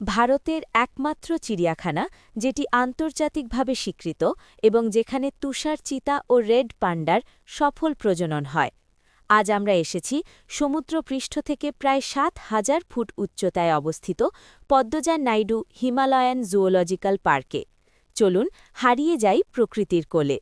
ভারতের একমাত্র চিড়িয়াখানা, যেটি আন্তর্জাতিকভাবে স্বীকৃত এবং যেখানে তুষার চিতা ও রেড পান্ডার সফল প্রজনন হয়। আজ আমরা এসেছি সমুদ্রপৃষ্ঠ থেকে প্রায় সাত হাজার ফুট উচ্চতায় অবস্থিত পদ্মজা নাইডু হিমালয়ান জুওলজিক্যাল পার্কে। চলুন হারিয়ে যাই প্রকৃতির কোলে।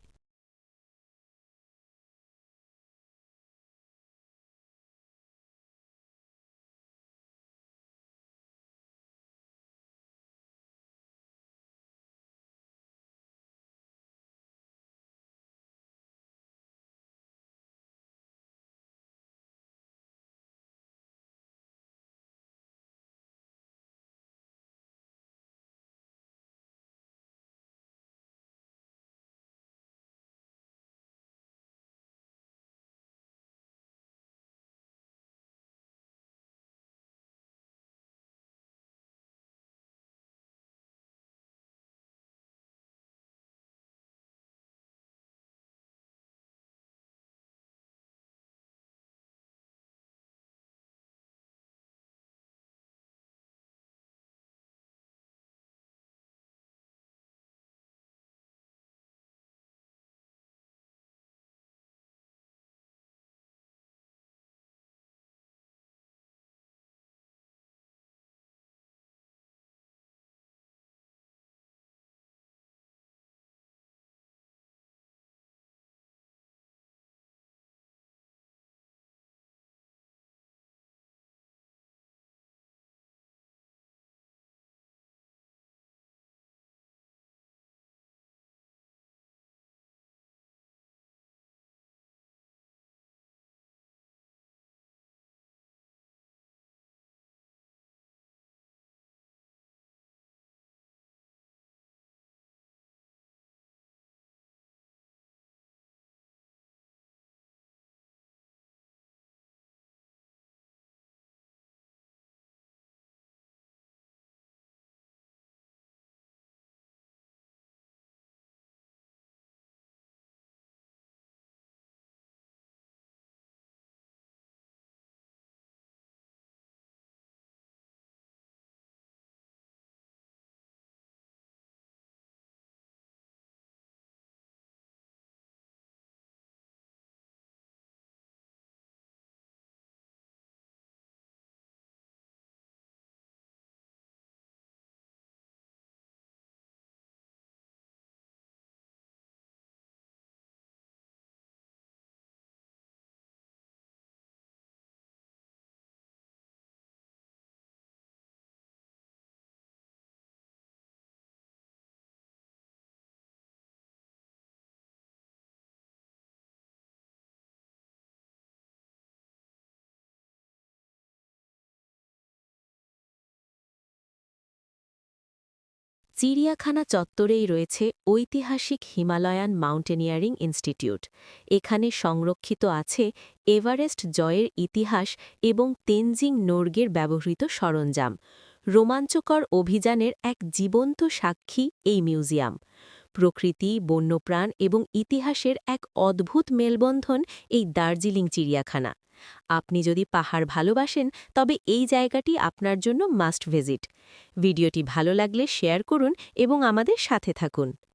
চিড়িয়াখানা চত্বরেই রয়েছে ঐতিহাসিক হিমালয়ান মাউন্টেনিয়ারিং ইনস্টিটিউট। এখানে সংরক্ষিত আছে এভারেস্ট জয়ের ইতিহাস এবং তেনজিং নোর্গের ব্যবহৃত সরঞ্জাম। রোমাঞ্চকর অভিযানের এক জীবন্ত সাক্ষী এই মিউজিয়াম। প্রকৃতি, বন্যপ্রাণ এবং ইতিহাসের এক অদ্ভুত মেলবন্ধন এই দার্জিলিং চিড়িয়াখানা। আপনি যদি পাহাড় ভালোবাসেন, তবে এই জায়গাটি আপনার জন্য মাস্ট ভিজিট। ভিডিওটি ভালো লাগলে শেয়ার করুন এবং আমাদের সাথে থাকুন।